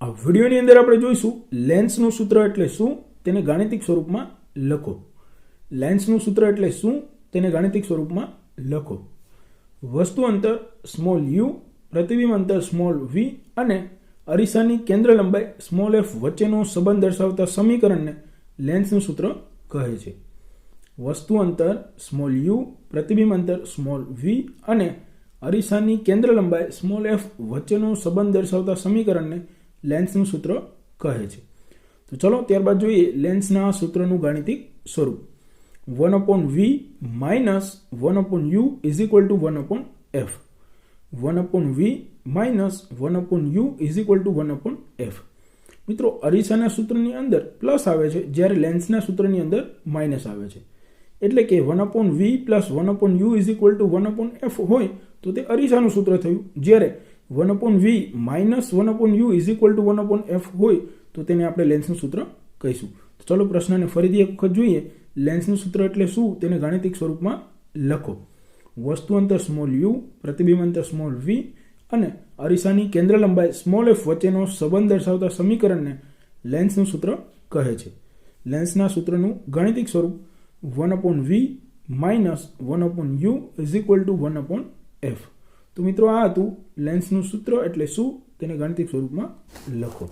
આ વિડીયોની અંદર આપણે જોઈશું લેન્સનું સૂત્ર એટલે શું, તેને ગાણિતિક સ્વરૂપમાં લખો. લેન્સનું સૂત્ર એટલે શું, તેને ગાણિતિક સ્વરૂપમાં લખો. વસ્તુ અંતર સ્મોલ યુ, પ્રતિબિંબ અંતર સ્મોલ વી અને અરીસાની કેન્દ્ર લંબાઈ સ્મોલ એફ વચ્ચેનો સંબંધ દર્શાવતા સમીકરણને લેન્સનું સૂત્ર કહે છે. વસ્તુ અંતર સ્મોલ યુ, પ્રતિબિંબ અંતર સ્મોલ વી અને અરીસાની કેન્દ્ર લંબાઈ સ્મોલ એફ વચ્ચેનો સંબંધ દર્શાવતા સમીકરણને લેન્સનું સૂત્ર કહે છે. તો ચલો ત્યારબાદ જોઈએ લેન્સના સૂત્રનું ગાણિતિક સ્વરૂપ. One upon V minus one upon U is equal to one upon F. One upon V minus one upon U is equal to one upon F. મિત્રો, અરીસાના સૂત્રની અંદર પ્લસ આવે છે, જ્યારે લેન્સના સૂત્રની અંદર માઇનસ આવે છે. એટલે કે one upon V plus one upon U is equal to one upon F હોય તો તે અરીસાનું સૂત્ર થયું. જ્યારે one upon V minus one upon U is equal to one upon F હોય તો તેને આપણે લેન્સનું સૂત્ર કહીશું. તો ચલો પ્રશ્નને ફરીથી એક વખત જોઈએ. લેન્સનું સૂત્ર એટલે શું તેને ગાણિતિક સ્વરૂપમાં લખો. વસ્તુ અંતર સ્મોલ યુ, પ્રતિબિંબ અંતર સ્મોલ વી અને અરીસાની કેન્દ્ર લંબાઈ સ્મોલ એફ વચ્ચેનો સંબંધ દર્શાવતા સમીકરણને લેન્સનું સૂત્ર કહે છે. લેન્સના સૂત્રનું ગાણિતિક સ્વરૂપ one upon V minus one upon U is equal to one upon F. તો મિત્રો આ હતું લેન્સનું સૂત્ર એટલે શું? તેને ગાણિતિક સ્વરૂપમાં લખો.